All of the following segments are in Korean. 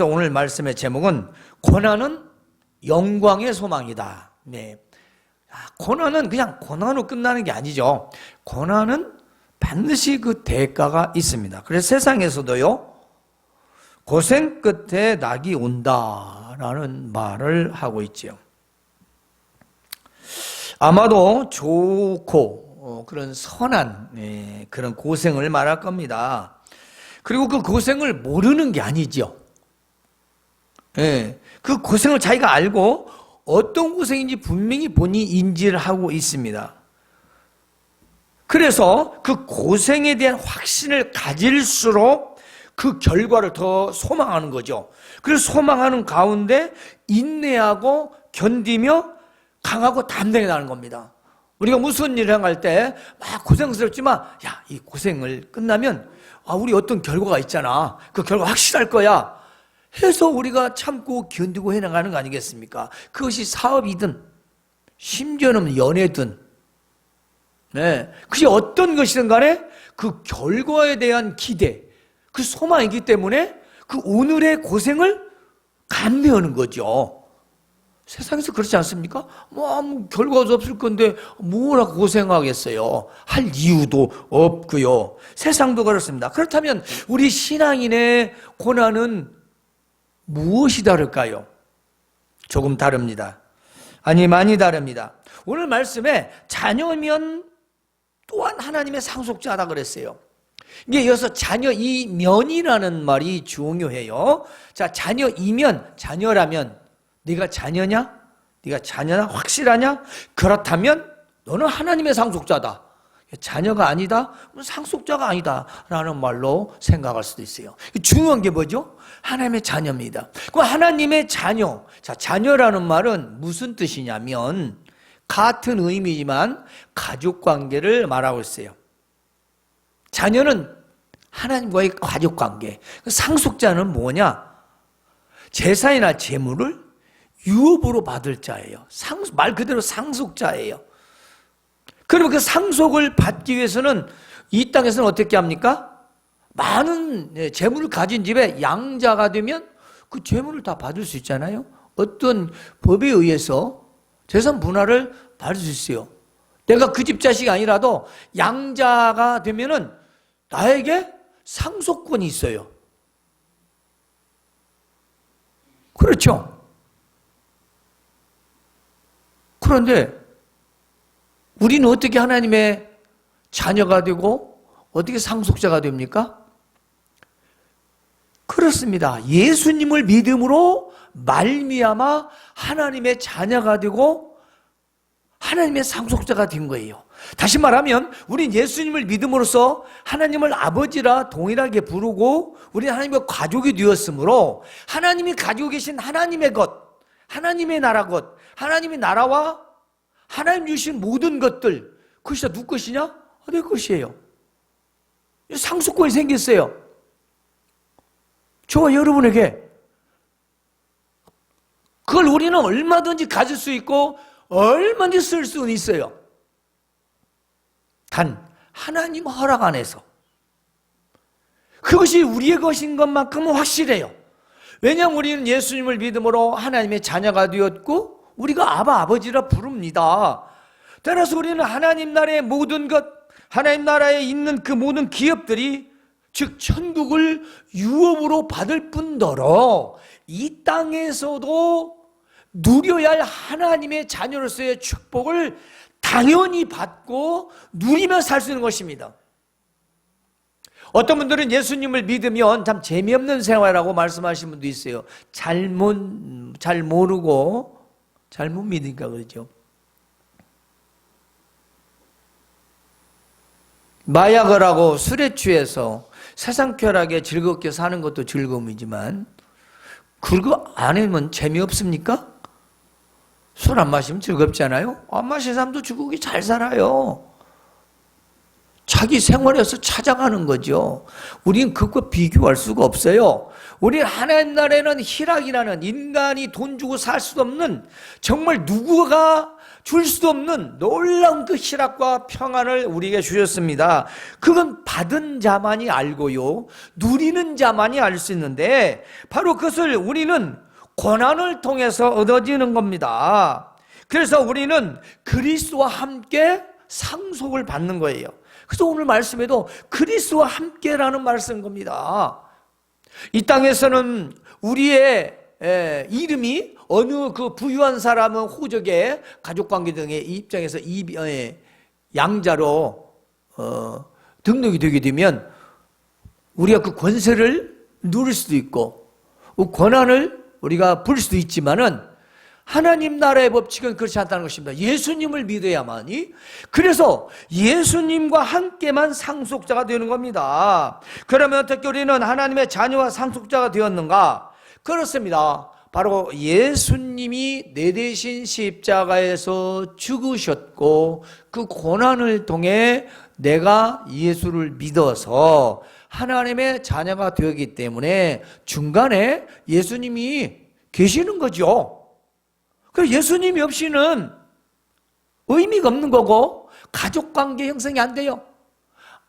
그래서 오늘 말씀의 제목은 고난은 영광의 소망이다. 네. 아, 고난은 그냥 고난으로 끝나는 게 아니죠. 고난은 반드시 그 대가가 있습니다. 그래서 세상에서도요, 고생 끝에 낙이 온다라는 말을 하고 있지요. 아마도 좋고 어, 그런 선한 예, 그런 고생을 말할 겁니다. 그리고 그 고생을 모르는 게 아니죠. 예, 그 고생을 자기가 알고 어떤 고생인지 분명히 본인이 인지를 하고 있습니다. 그래서 그 고생에 대한 확신을 가질수록 그 결과를 더 소망하는 거죠. 그래서 소망하는 가운데 인내하고 견디며 강하고 담대하게 나는 겁니다. 우리가 무슨 일을 행할 때 막 고생스럽지만 야, 이 고생을 끝나면 아, 우리 어떤 결과가 있잖아. 그 결과 확실할 거야. 해서 우리가 참고 견디고 해나가는 거 아니겠습니까? 그것이 사업이든 심지어는 연애든 네. 그게 어떤 것이든 간에 그 결과에 대한 기대, 그 소망이기 때문에 그 오늘의 고생을 감내하는 거죠. 세상에서 그렇지 않습니까? 뭐 아무 결과도 없을 건데 뭐라고 고생하겠어요. 할 이유도 없고요. 세상도 그렇습니다. 그렇다면 우리 신앙인의 고난은 무엇이 다를까요? 조금 다릅니다. 아니 많이 다릅니다. 오늘 말씀에 자녀면 또한 하나님의 상속자다 그랬어요. 이게 여기서 자녀 이 면이라는 말이 중요해요. 자, 자녀 이면 자녀라면 네가 자녀냐? 네가 자녀냐? 확실하냐? 그렇다면 너는 하나님의 상속자다. 자녀가 아니다? 상속자가 아니다. 라는 말로 생각할 수도 있어요. 중요한 게 뭐죠? 하나님의 자녀입니다. 그 하나님의 자녀. 자, 자녀라는 말은 무슨 뜻이냐면 같은 의미지만 가족 관계를 말하고 있어요. 자녀는 하나님과의 가족 관계. 상속자는 뭐냐? 재산이나 재물을 유업으로 받을 자예요. 상, 말 그대로 상속자예요. 그러면 그 상속을 받기 위해서는 이 땅에서는 어떻게 합니까? 많은 예, 재물을 가진 집에 양자가 되면 그 재물을 다 받을 수 있잖아요. 어떤 법에 의해서 재산 분할을 받을 수 있어요. 내가 그 집 자식이 아니라도 양자가 되면은 나에게 상속권이 있어요. 그렇죠? 그런데 우리는 어떻게 하나님의 자녀가 되고 어떻게 상속자가 됩니까? 그렇습니다. 예수님을 믿음으로 말미암아 하나님의 자녀가 되고 하나님의 상속자가 된 거예요. 다시 말하면 우린 예수님을 믿음으로써 하나님을 아버지라 동일하게 부르고 우리는 하나님의 가족이 되었으므로 하나님이 가지고 계신 하나님의 것, 하나님의 나라 것, 하나님의 나라와 하나님 주신 모든 것들 그것이 다 누구 것이냐? 내 것이에요. 상속권이 생겼어요. 저와 여러분에게 그걸 우리는 얼마든지 가질 수 있고 얼마든지 쓸 수는 있어요. 단 하나님 허락 안에서 그것이 우리의 것인 것만큼은 확실해요. 왜냐하면 우리는 예수님을 믿음으로 하나님의 자녀가 되었고 우리가 아바 아버지라 부릅니다. 따라서 우리는 하나님 나라의 모든 것, 하나님 나라에 있는 그 모든 기업들이 즉 천국을 유업으로 받을 뿐더러 이 땅에서도 누려야 할 하나님의 자녀로서의 축복을 당연히 받고 누리며 살 수 있는 것입니다. 어떤 분들은 예수님을 믿으면 참 재미없는 생활이라고 말씀하시는 분도 있어요. 잘못, 잘 모르고 잘못 믿으니까 그러죠. 마약을 하고 술에 취해서 세상 쾌락에 즐겁게 사는 것도 즐거움이지만 그거 안 하면 재미없습니까? 술 안 마시면 즐겁잖아요? 안 마시는 사람도 즐겁게 잘 살아요. 차 자기 생활에서 찾아가는 거죠. 우리는 그것과 비교할 수가 없어요. 우리는 하나님 나라에는 희락이라는 인간이 돈 주고 살 수 없는 정말 누구가 줄 수도 없는 놀라운 그 희락과 평안을 우리에게 주셨습니다. 그건 받은 자만이 알고요. 누리는 자만이 알 수 있는데 바로 그것을 우리는 고난을 통해서 얻어지는 겁니다. 그래서 우리는 그리스도와 함께 상속을 받는 거예요. 그래서 오늘 말씀에도 그리스도와 함께라는 쓴 겁니다. 이 땅에서는 우리의 에, 이름이 어느 그 부유한 사람은 호적의 가족관계 등의 입장에서 이 에, 양자로 어, 등록이 되게 되면 우리가 그 권세를 누릴 수도 있고 그 권한을 우리가 부릴 수도 있지만은 하나님 나라의 법칙은 그렇지 않다는 것입니다. 예수님을 믿어야만이 그래서 예수님과 함께만 상속자가 되는 겁니다. 그러면 어떻게 우리는 하나님의 자녀와 상속자가 되었는가? 그렇습니다. 바로 예수님이 내 대신 십자가에서 죽으셨고 그 고난을 통해 내가 예수를 믿어서 하나님의 자녀가 되었기 때문에 중간에 예수님이 계시는 거죠. 그 예수님이 없이는 의미가 없는 거고 가족 관계 형성이 안 돼요.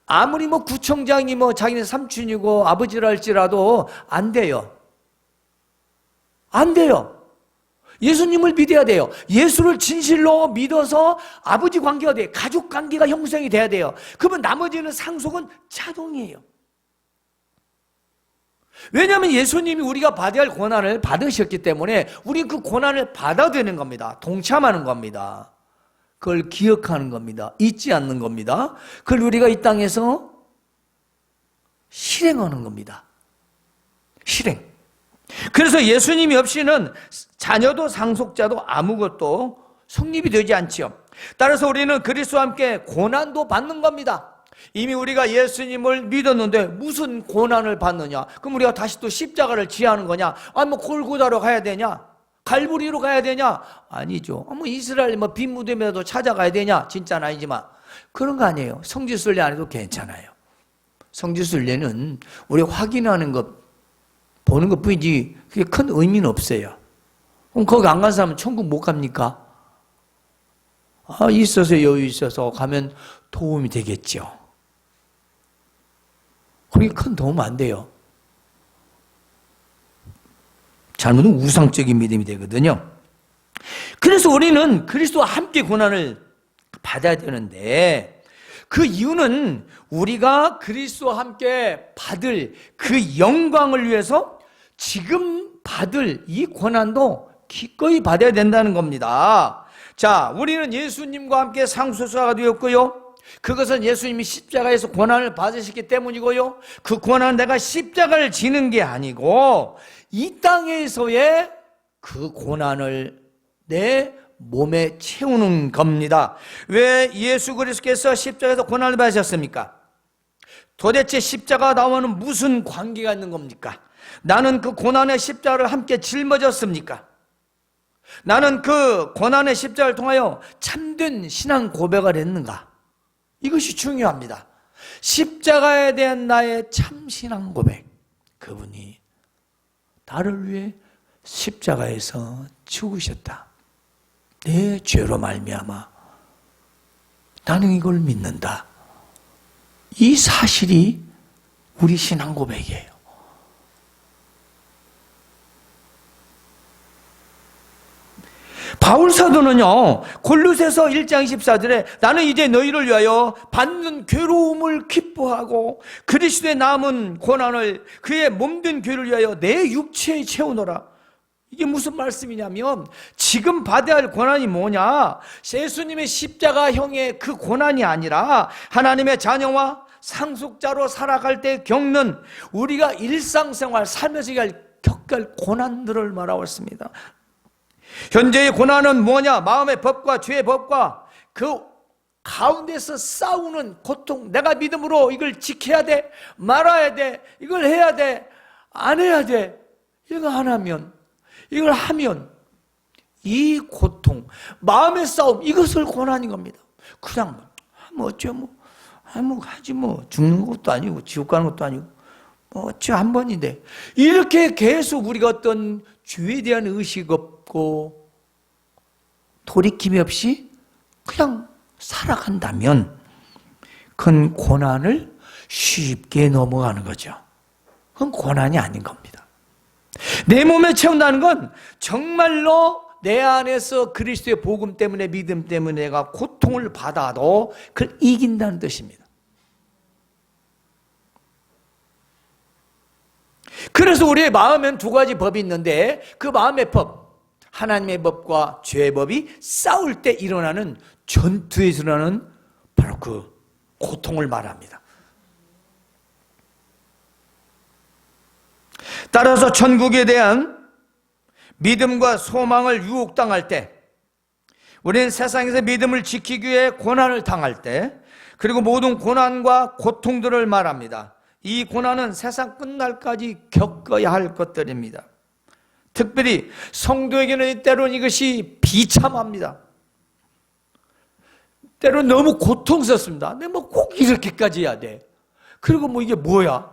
아무리 뭐 구청장이 뭐 자기네 삼촌이고 아버지라 할지라도 안 돼요. 안 돼요. 예수님을 믿어야 돼요. 예수를 진실로 믿어서 아버지 관계가 돼. 가족 관계가 형성이 돼야 돼요. 그러면 나머지는 상속은 자동이에요. 왜냐하면 예수님이 우리가 받아야 할 고난을 받으셨기 때문에 우리 그 고난을 받아들이는 겁니다. 동참하는 겁니다. 그걸 기억하는 겁니다. 잊지 않는 겁니다. 그걸 우리가 이 땅에서 실행하는 겁니다. 실행. 그래서 예수님이 없이는 자녀도 상속자도 아무것도 성립이 되지 않지요. 따라서 우리는 그리스도와 함께 고난도 받는 겁니다. 이미 우리가 예수님을 믿었는데 무슨 고난을 받느냐? 그럼 우리가 다시 또 십자가를 지하는 거냐? 아니 뭐 골고다로 가야 되냐? 갈보리로 가야 되냐? 아니죠. 뭐 이스라엘 뭐 빈 무덤에도 찾아가야 되냐? 진짜는 아니지만 그런 거 아니에요. 성지순례 안 해도 괜찮아요. 성지순례는 우리 확인하는 것 보는 것 뿐이지 그게 큰 의미는 없어요. 그럼 거기 안 간 사람은 천국 못 갑니까? 아, 있어서 여유 있어서 가면 도움이 되겠죠. 그게 큰 도움 안 돼요. 잘못은 우상적인 믿음이 되거든요. 그래서 우리는 그리스도와 함께 고난을 받아야 되는데 그 이유는 우리가 그리스도와 함께 받을 그 영광을 위해서 지금 받을 이 고난도 기꺼이 받아야 된다는 겁니다. 자, 우리는 예수님과 함께 상소자가 되었고요. 그것은 예수님이 십자가에서 고난을 받으셨기 때문이고요. 그 고난 내가 십자가를 지는 게 아니고 이 땅에서의 그 고난을 내 몸에 채우는 겁니다. 왜 예수 그리스도께서 십자가에서 고난을 받으셨습니까? 도대체 십자가 나와는 무슨 관계가 있는 겁니까? 나는 그 고난의 십자가를 함께 짊어졌습니까? 나는 그 고난의 십자가를 통하여 참된 신앙 고백을 했는가? 이것이 중요합니다. 십자가에 대한 나의 참신한 고백. 그분이 나를 위해 십자가에서 죽으셨다. 내 죄로 말미암아 나는 이걸 믿는다. 이 사실이 우리 신앙 고백이에요. 바울 사도는요, 골로새서 1장 24절에 나는 이제 너희를 위하여 받는 괴로움을 기뻐하고 그리스도의 남은 고난을 그의 몸된 괴를 위하여 내 육체에 채우노라. 이게 무슨 말씀이냐면 지금 받아야 할 고난이 뭐냐? 예수님의 십자가형의 그 고난이 아니라 하나님의 자녀와 상속자로 살아갈 때 겪는 우리가 일상생활 살면서 겪을 고난들을 말하고 있습니다. 현재의 고난은 뭐냐? 마음의 법과 죄의 법과 그 가운데서 싸우는 고통. 내가 믿음으로 이걸 지켜야 돼. 말아야 돼. 이걸 해야 돼. 안 해야 돼. 이거 안 하면, 이걸 하면, 이 고통, 마음의 싸움, 이것을 고난인 겁니다. 그냥, 뭐, 어째, 뭐, 아, 뭐, 하지 뭐. 죽는 것도 아니고, 지옥 가는 것도 아니고. 뭐, 어찌 한 번인데. 이렇게 계속 우리가 어떤 주에 대한 의식 없고, 돌이킴이 없이 그냥 살아간다면, 그건 고난을 쉽게 넘어가는 거죠. 그건 고난이 아닌 겁니다. 내 몸에 채운다는 건 정말로 내 안에서 그리스도의 복음 때문에 믿음 때문에 내가 고통을 받아도 그걸 이긴다는 뜻입니다. 그래서 우리의 마음엔 두 가지 법이 있는데 그 마음의 법, 하나님의 법과 죄의 법이 싸울 때 일어나는 전투에서 일어나는 바로 그 고통을 말합니다. 따라서 천국에 대한 믿음과 소망을 유혹당할 때, 우리는 세상에서 믿음을 지키기 위해 고난을 당할 때, 그리고 모든 고난과 고통들을 말합니다. 이 고난은 세상 끝날까지 겪어야 할 것들입니다. 특별히 성도에게는 때로는 이것이 비참합니다. 때로는 너무 고통스럽습니다. 근데 뭐 꼭 이렇게까지 해야 돼. 그리고 뭐 이게 뭐야?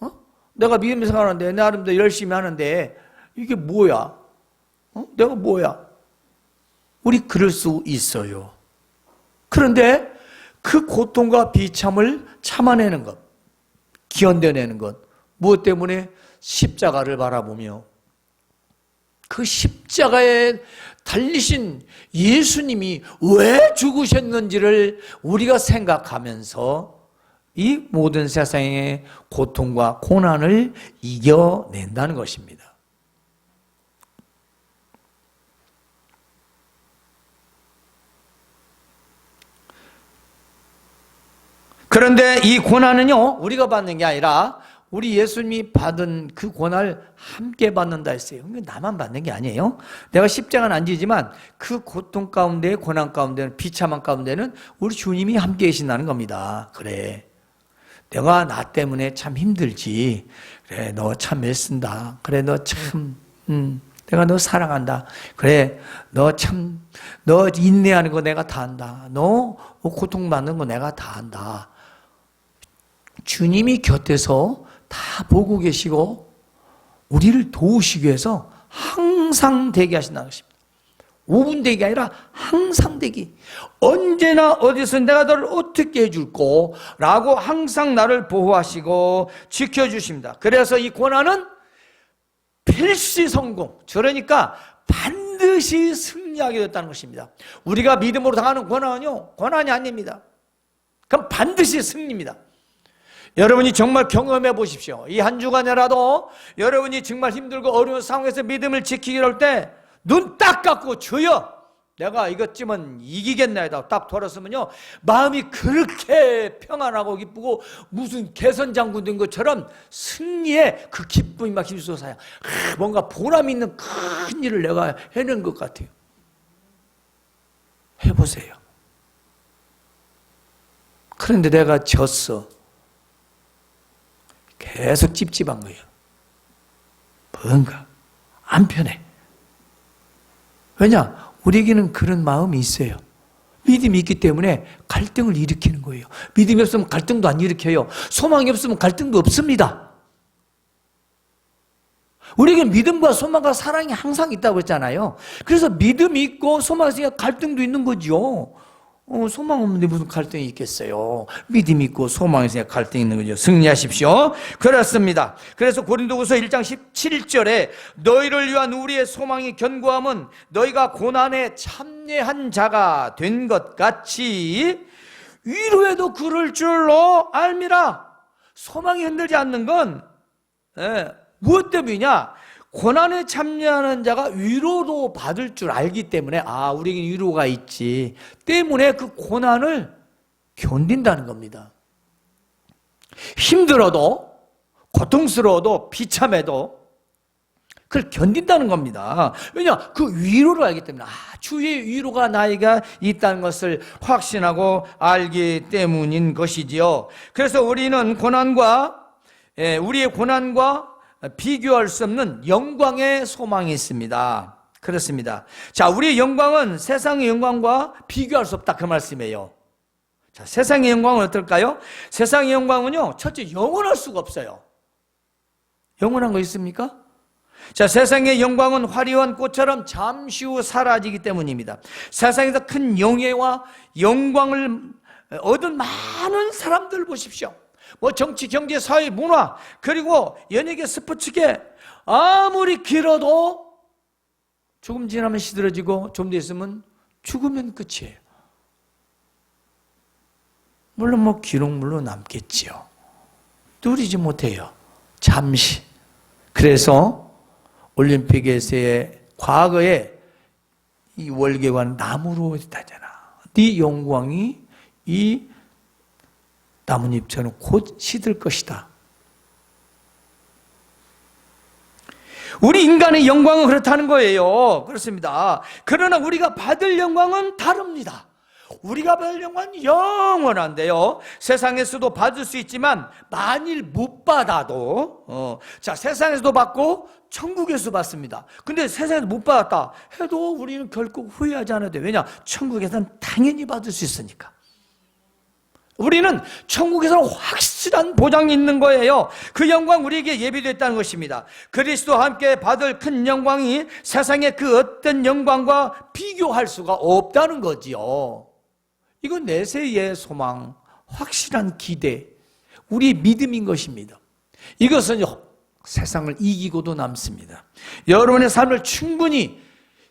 어? 내가 믿음 생활하는데 나름대로 열심히 하는데 이게 뭐야? 어? 내가 뭐야? 우리 그럴 수 있어요. 그런데 그 고통과 비참을 참아내는 것, 견뎌내는 것, 무엇 때문에? 십자가를 바라보며. 그 십자가에 달리신 예수님이 왜 죽으셨는지를 우리가 생각하면서 이 모든 세상의 고통과 고난을 이겨낸다는 것입니다. 그런데 이 고난은요, 우리가 받는 게 아니라 우리 예수님이 받은 그 고난을 함께 받는다 했어요. 나만 받는 게 아니에요. 내가 십자가는 안 지지만 그 고통 가운데, 고난 가운데는, 비참한 가운데는 우리 주님이 함께 계신다는 겁니다. 그래. 내가 나 때문에 참 힘들지. 그래, 너 참 애쓴다. 그래, 너 참, 음, 내가 너 사랑한다. 그래, 너 참, 너 인내하는 거 내가 다 한다. 너 고통받는 거 내가 다 한다. 주님이 곁에서 다 보고 계시고 우리를 도우시기 위해서 항상 대기 하신다는 것입니다. 5분 대기 아니라 항상 대기. 언제나 어디서 내가 너를 어떻게 해줄고 라고 항상 나를 보호하시고 지켜주십니다. 그래서 이 고난은 필시 성공. 그러니까 반드시 승리하게 됐다는 것입니다. 우리가 믿음으로 당하는 고난은요, 고난이 아닙니다. 그럼 반드시 승리입니다. 여러분이 정말 경험해 보십시오. 이 한 주간이라도 여러분이 정말 힘들고 어려운 상황에서 믿음을 지키기로 할 때 눈 딱 감고 주여 내가 이것쯤은 이기겠나이다 딱 돌았으면요 마음이 그렇게 평안하고 기쁘고 무슨 개선 장군 된 것처럼 승리의 그 기쁨이 막 아, 뭔가 보람 있는 큰 일을 내가 해낸 것 같아요 해보세요 그런데 내가 졌어 계속 찝찝한 거예요. 뭔가 안 편해. 왜냐? 우리에게는 그런 마음이 있어요. 믿음이 있기 때문에 갈등을 일으키는 거예요. 믿음이 없으면 갈등도 안 일으켜요. 소망이 없으면 갈등도 없습니다. 우리에게 믿음과 소망과 사랑이 항상 있다고 했잖아요. 그래서 믿음이 있고 소망이 있으니까 갈등도 있는 거죠. 어, 소망 없는데 무슨 갈등이 있겠어요? 믿음 있고 소망이 있으니까 갈등이 있는 거죠. 승리하십시오. 그렇습니다. 그래서 고린도후서 1장 17절에 너희를 위한 우리의 소망이 견고함은 너희가 고난에 참여한 자가 된 것 같이 위로에도 그럴 줄로 알미라. 소망이 흔들지 않는 건 예, 무엇 때문이냐? 고난에 참여하는 자가 위로도 받을 줄 알기 때문에 아 우리에게 위로가 있지 때문에 그 고난을 견딘다는 겁니다. 힘들어도 고통스러워도 비참해도 그걸 견딘다는 겁니다. 왜냐 그 위로를 알기 때문에 아 주의 위로가 나에게 있다는 것을 확신하고 알기 때문인 것이지요. 그래서 우리는 고난과 예, 우리의 고난과 비교할 수 없는 영광의 소망이 있습니다. 그렇습니다. 자, 우리의 영광은 세상의 영광과 비교할 수 없다. 그 말씀이에요. 자, 세상의 영광은 어떨까요? 세상의 영광은요, 첫째, 영원할 수가 없어요. 영원한 거 있습니까? 자, 세상의 영광은 화려한 꽃처럼 잠시 후 사라지기 때문입니다. 세상에서 큰 영예와 영광을 얻은 많은 사람들 보십시오. 뭐 정치, 경제, 사회, 문화, 그리고 연예계, 스포츠계 아무리 길어도 조금 지나면 시들어지고 좀 더 있으면 죽으면 끝이에요. 물론 뭐 기록물로 남겠지요. 누리지 못해요. 잠시. 그래서 올림픽에서의 과거에 이 월계관 나무로 했다잖아. 네 영광이 이 나뭇잎처럼 곧 시들 것이다. 우리 인간의 영광은 그렇다는 거예요. 그렇습니다. 그러나 우리가 받을 영광은 다릅니다. 우리가 받을 영광은 영원한데요. 세상에서도 받을 수 있지만 만일 못 받아도 어, 자 세상에서도 받고 천국에서 받습니다. 근데 세상에서 못 받았다 해도 우리는 결코 후회하지 않아도 돼. 왜냐? 천국에서는 당연히 받을 수 있으니까. 우리는 천국에서는 확실한 보장이 있는 거예요. 그 영광 우리에게 예비됐다는 것입니다. 그리스도와 함께 받을 큰 영광이 세상의 그 어떤 영광과 비교할 수가 없다는 거지요. 이건 내세의 소망, 확실한 기대, 우리의 믿음인 것입니다. 이것은 세상을 이기고도 남습니다. 여러분의 삶을 충분히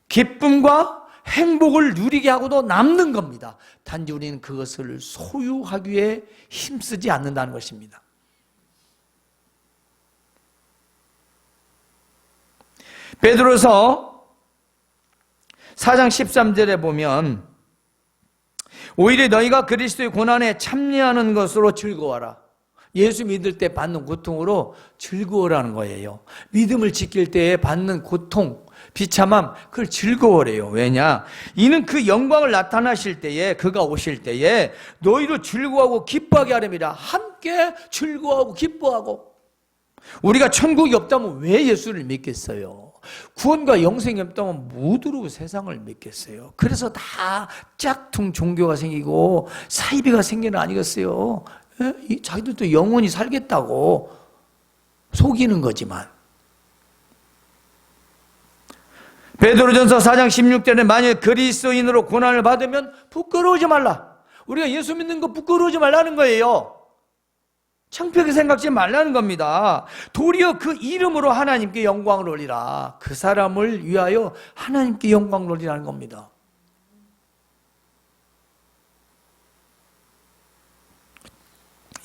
기쁨과 행복을 누리게 하고도 남는 겁니다. 단지 우리는 그것을 소유하기 위해 힘쓰지 않는다는 것입니다. 베드로서 4장 13절에 보면 오히려 너희가 그리스도의 고난에 참여하는 것으로 즐거워라. 예수 믿을 때 받는 고통으로 즐거워라는 거예요. 믿음을 지킬 때에 받는 고통, 비참함, 그걸 즐거워래요. 왜냐? 이는 그 영광을 나타나실 때에, 그가 오실 때에 너희로 즐거워하고 기뻐하게 하렵니다. 함께 즐거워하고 기뻐하고. 우리가 천국이 없다면 왜 예수를 믿겠어요? 구원과 영생이 없다면 무드로 세상을 믿겠어요. 그래서 다 짝퉁 종교가 생기고 사이비가 생기는 거 아니겠어요? 예? 이 자기들도 영원히 살겠다고 속이는 거지만 베드로전서 4장 16절에 만약 그리스도인으로 고난을 받으면 부끄러우지 말라. 우리가 예수 믿는 거 부끄러우지 말라는 거예요. 창피하게 생각지 말라는 겁니다. 도리어 그 이름으로 하나님께 영광을 올리라. 그 사람을 위하여 하나님께 영광을 올리라는 겁니다.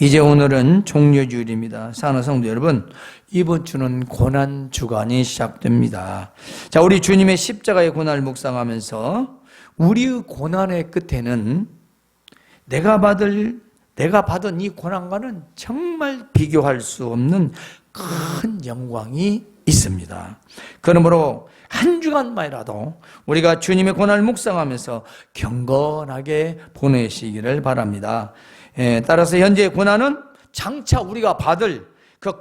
이제 오늘은 종료주일입니다. 성도 여러분, 이번 주는 고난 주간이 시작됩니다. 자, 우리 주님의 십자가의 고난을 묵상하면서 우리의 고난의 끝에는 내가 받을 내가 받은 이 고난과는 정말 비교할 수 없는 큰 영광이 있습니다. 그러므로 한 주간만이라도 우리가 주님의 고난을 묵상하면서 경건하게 보내시기를 바랍니다. 예, 따라서 현재의 고난은 장차 우리가 받을 그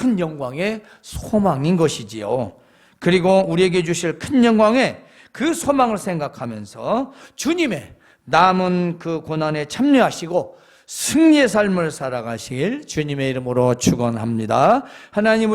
큰 영광의 소망인 것이지요. 그리고 우리에게 주실 큰 영광의 그 소망을 생각하면서 주님의 남은 그 고난에 참여하시고 승리의 삶을 살아가실 주님의 이름으로 축원합니다. 하나님